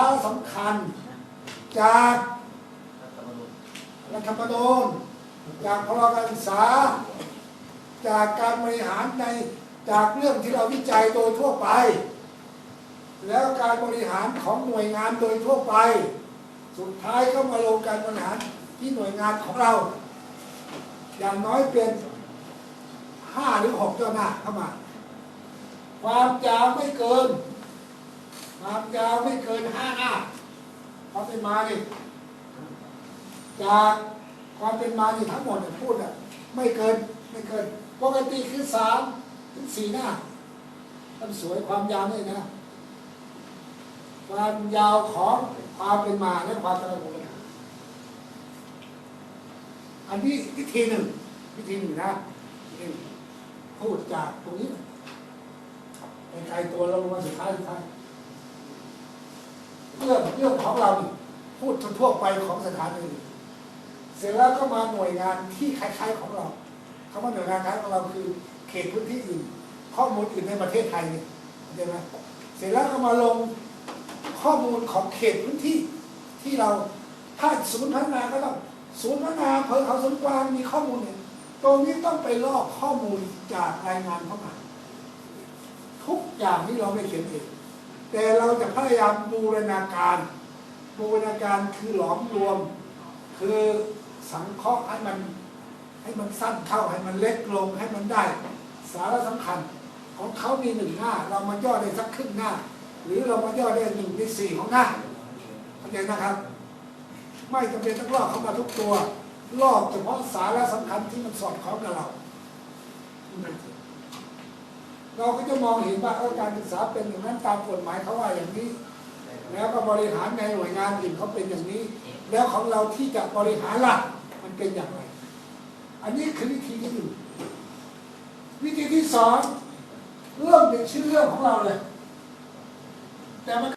ารสำคัญ จากรัฐธรรมนูญจากพรบการศึกษา จากการบริหารในจากเรื่องที่เราวิจัยโดยทั่วไป แล้วการบริหารของหน่วยงานโดยทั่วไป สุดท้ายก็มาลงการบริหารที่หน่วยงานของเรา อย่างน้อยเป็นห้าหรือหกเจ้าหน้าเข้ามา ความยาวไม่เกิน ความยาวไม่เกินห้าหน้าความเป็นมานี่จากความเป็นมานี่ทั้งหมดเนี่ยพูดอะไม่เกินไม่เกินปกติคือสามถึงสี่หน้ามันสวยความยาวนี่นะ ความยาวของความเป็นมาและความเจริญของปัญหาอันนี้วิธีหนึ่งวิธีหนึ่งนะพูดจากตรงนี้ไปไกลตัวเราลงมาสุดท้ายสุดท้าย เรื่องเรื่องของเราพูดทั่วไปของสถานีเสร็จแล้วก็มาหน่วยงานที่คล้ายๆของเราคำว่าหน่วยงานคล้ายของเราคือ เขตพื้นที่อื่น ข้อมูลอื่นในประเทศไทยเนี่ยเข้าใจไหมเสร็จแล้วก็มาลงข้อมูลของเขตพื้นที่ที่เราถ้าศูนย์พัฒนาก็ต้องศูนย์พัฒนาอำเภอเขาสวนกวางมีข้อมูลเนี่ยตรงนี้ต้องไปลอกข้อมูลจากรายงานเข้ามา ทุกอย่างนี้เราไม่เขียนเอง แต่เราจะพยายามบูรณาการบูรณาการคือหลอมรวม คือสังเคราะห์ให้มันให้มันสั้นเข้าให้มันเล็กลงให้มันได้ สาระสำคัญของเขามีหนึ่งหน้า เรามาย่อได้สักครึ่งหน้า หรือเรามาย่อได้หนึ่งในสี่ของหน้าเข้าใจนะครับ ไม่จำเป็นต้องลอกเข้ามาทุกตัวลอกเฉพาะสาระสำคัญที่มันสอดคล้องกับเรา เราก็จะมองเห็นว่าออการศึกษาเป็นอย่างนั้นตามกฎหมายเขาว่าอย่างนี้ แล้วก็บริหารในหน่วยงานอื่นเขาเป็นอย่างนี้ แล้วของเราที่จะบริหารล่ะมันเป็นอย่างไร อันนี้คือวิธีที่หนึ่งวิธีที่สองเรื่องเป็นชื่อเรื่องของเราเลยแต่มัน